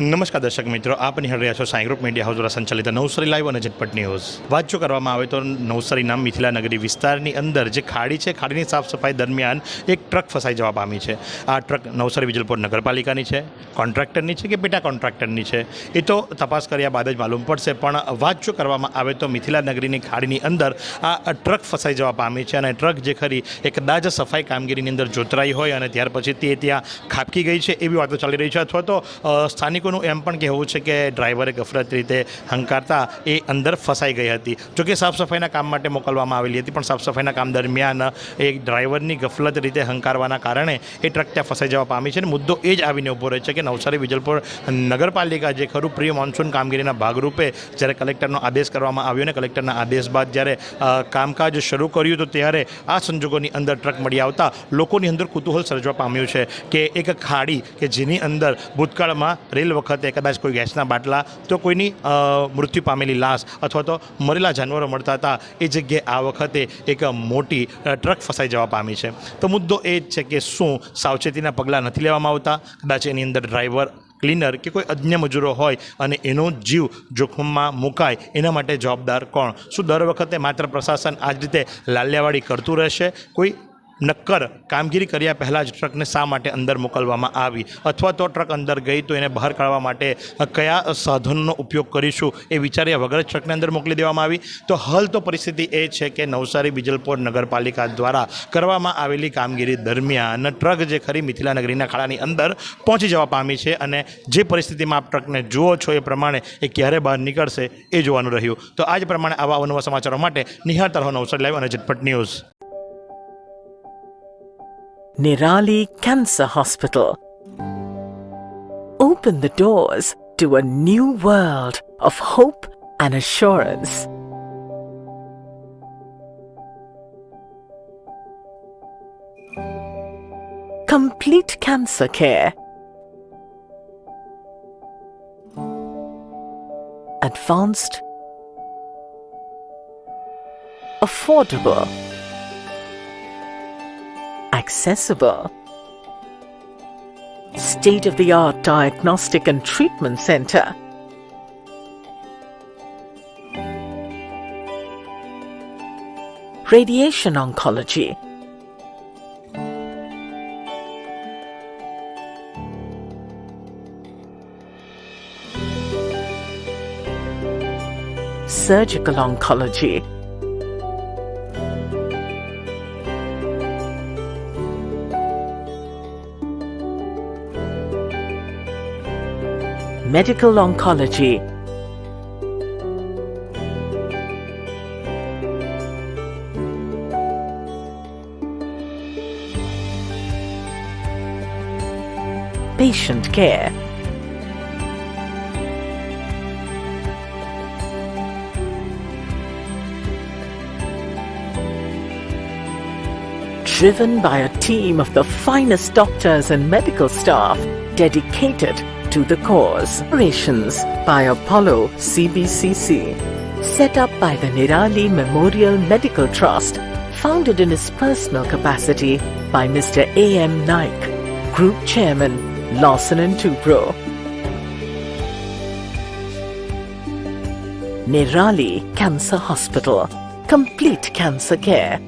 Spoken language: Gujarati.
નમસ્કાર દર્શક મિત્રો આપ નિહાળ રહ્યા છો સાઈ ગ્રુપ મીડિયા હાઉસ દ્વારા સંચાલિત નવસારી લાઈવ અને ઝટપટ ન્યૂઝ. વાત જો કરવામાં આવે તો નવસારીના મિથિલા નગરી વિસ્તારની અંદર જે ખાડી છે ખાડીની સાફ સફાઈ દરમિયાન એક ટ્રક ફસાઈ જવા પામી છે. આ ટ્રક નવસારી વિજલપોર નગરપાલિકાની છે કોન્ટ્રાક્ટરની છે કે પેટા કોન્ટ્રાક્ટરની છે? એ તો તપાસ કર્યા બાદ જ માલુમ પડશે પણ વાત જો કરવામાં આવે તો મિથિલા નગરીની ખાડીની અંદર આ ટ્રક ફસાઈ જવા પામી છે અને ટ્રક જે ખરી એ કદાચ સફાઈ કામગીરીની અંદર જોતરાઈ હોય અને ત્યાર પછી તે ત્યાં ખાબકી ગઈ છે એવી વાતો ચાલી રહી છે અથવા તો અ, સ્થાનિકોનું એમ પણ કહેવું છે કે ડ્રાઈવરે ગફરત રીતે હંકારતા એ અંદર ફસાઈ ગઈ હતી. જોકે સાફ સફાઈના કામ માટે મોકલવામાં આવેલી હતી, પણ સાફ સફાઈના કામ દરમિયાન એ ડ્રાઈવરની ગફલત રીતે હંકારવાના કારણે એ ટ્રક ત્યાં ફસાઈ જવા પામી છે અને મુદ્દો એ જ આવીને ઊભો રહે છે કે નવસારી વિજલપુર નગરપાલિકા જે ખરું પ્રિય મોન્સૂન કામગીરીના ભાગરૂપે જ્યારે કલેક્ટરનો આદેશ કરવામાં આવ્યો ને કલેક્ટરના આદેશ બાદ જ્યારે કામકાજ શરૂ કર્યું તો ત્યારે આ સંજોગોની અંદર ટ્રક મળી આવતા લોકોની અંદર કુતૂહલ સર્જવા પામ્યું છે કે એક ખાડી કે જેની અંદર ભૂતકાળમાં રેલ વખતે કદાચ કોઈ ગેસના બાટલા તો કોઈની મૃત્યુ પામેલી લાશ અથવા તો મરેલા જાનવરો મળતા હતા, એ જગ્યાએ આ વખતે એક મોટી ટ્રક ફસાઈ જવા પામી છે. તો મુદ્દો એ જ છે કે શું સાવચેતીના પગલાં નથી લેવામાં આવતા? કદાચ એની અંદર ડ્રાઈવર, ક્લીનર કે કોઈ અન્ય મજૂરો હોય અને એનો જીવ જોખમમાં મુકાય, એના માટે જવાબદાર કોણ? શું દર વખતે માત્ર પ્રશાસન આ જ રીતે લાલ્યાવાડી કરતું રહેશે? કોઈ નક્કર કામગીરી કર્યા પહેલાં જ ટ્રકને શા માટે અંદર મોકલવામાં આવી? અથવા તો ટ્રક અંદર ગઈ તો એને બહાર કાઢવા માટે કયા સાધનોનો ઉપયોગ કરીશું એ વિચાર્યા વગર ટ્રકને અંદર મોકલી દેવામાં આવી? તો હાલ તો પરિસ્થિતિ એ છે કે નવસારી બિજલપોર નગરપાલિકા દ્વારા કરવામાં આવેલી કામગીરી દરમિયાન ટ્રક જે ખરી મિથિલા નગરીના ખાડાની અંદર પહોંચી જવા પામી છે અને જે પરિસ્થિતિમાં આપ ટ્રકને જુઓ છો એ પ્રમાણે એ ક્યારે બહાર નીકળશે એ જોવાનું રહ્યું. તો આ જ પ્રમાણે આવા અવનવા સમાચારો માટે નિહાળતા રહો નવસારી લાઈવ અને ઝટપટ news. Nirali Cancer Hospital. Open the doors to a new world of hope and assurance. Complete cancer care. Advanced. Affordable accessible. State of the art diagnostic and treatment center. Radiation oncology. Surgical oncology. Medical oncology, patient care, driven by a team of the finest doctors and medical staff dedicated to the cause. Operations by Apollo CBCC. Set up by the Nirali Memorial Medical Trust, founded in his personal capacity by Mr. A.M. Naik, Group Chairman, Lawson and Tubro. Nirali Cancer Hospital. Complete cancer care